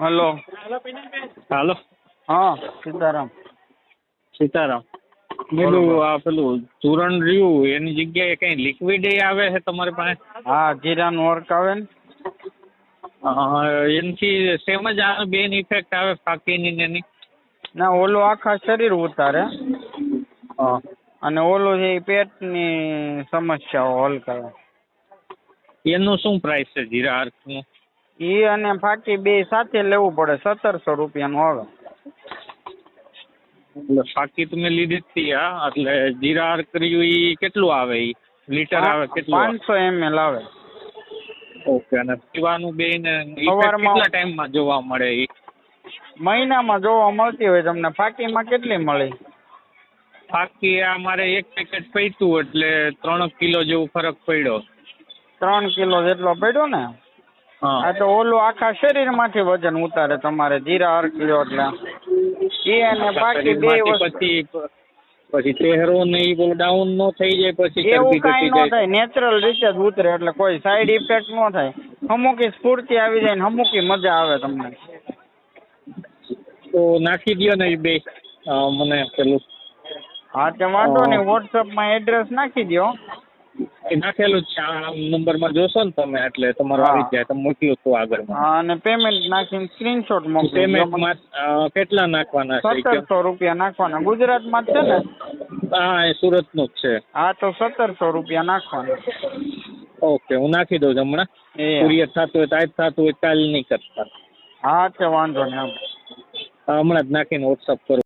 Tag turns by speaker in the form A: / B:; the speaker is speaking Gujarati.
A: હલો.
B: હાલો.
A: હા સીતારામ.
B: સીતારામ. પેલું આ પેલું ચૂરણ રહ્યું એની જગ્યાએ કઈ લિક્વિડ આવે છે તમારી પાસે?
A: હા જીરાનું વર્ક આવે ને.
B: એનથી સેમ જ આ બેન ઇફેક્ટ આવે ફાકીની ને એની?
A: ના ઓલું આખા શરીર ઉતારે.
B: હા.
A: અને ઓલું છે એ પેટની સમસ્યાઓ હલ કરે.
B: એનું શું પ્રાઇસ છે જીરા આર્કનું
A: એ અને ફાકી બે સાથે લેવું પડે સત્તરસો રૂપિયાનું આવે.
B: એટલે ફાકી તમે લીધી હતી હા? એટલે જીરા કર્યું એ કેટલું આવે એ લીટર આવે કેટલું?
A: પાંચસો એમએલ આવે.
B: ઓકે અને પીવાનું બે
A: ને
B: કેટલા ટાઈમમાં જોવા મળે એ
A: મહિનામાં જોવા મળતી હોય તમને ફાકીમાં કેટલી મળી?
B: ફાકી આ મારે એક પેકેટ પૈતું એટલે ત્રણ કિલો જેવું ફરક પડ્યો.
A: ત્રણ કિલો જેટલો પડ્યો ને? આ તો ઓલું આખા શરીરમાંથી વજન ઉતારે તમારે જીરા અર્કલ્યો એટલે. એ અને બાકી બે વસ્તુ.
B: પછી પછી ચહેરો ને એ બધું ડાઉન નો થઈ જાય પછી
A: એવું કાંઈ ન થાય નેચરલ રીતે જ ઉતરે એટલે કોઈ સાઈડ ઇફેક્ટ ન થાય. અમુકી સ્ફૂર્તિ આવી જાય ને અમુકી મજા આવે તમને.
B: તો નાખી દયો ને બે. મને પેલું.
A: હા તે વાંધો નહીં વોટ્સઅપમાં એડ્રેસ નાખી દો
B: એ નાખેલું છે. આ નંબરમાં જોશો ને તમે એટલે તમારો આવી જાય. તમે મોકલ્યું હતું આગળ
A: હા અને પેમેન્ટ નાખીને સ્ક્રીનશોટ મોકલી
B: પેમેન્ટમાં કેટલા નાખવાના છે?
A: સત્તરસો રૂપિયા નાખવાના. ગુજરાતમાં છે ને?
B: હા એ સુરતનું જ છે.
A: હા તો સત્તરસો રૂપિયા નાખવાના.
B: ઓકે હું નાખી દઉં છું હમણાં. કુરિયર થતું હોય તો આજ થતું હોય કાલ નહીં કરતા.
A: હા તે વાંધો નહીં.
B: હમણાં જ નાખીને વોટ્સઅપ કરું.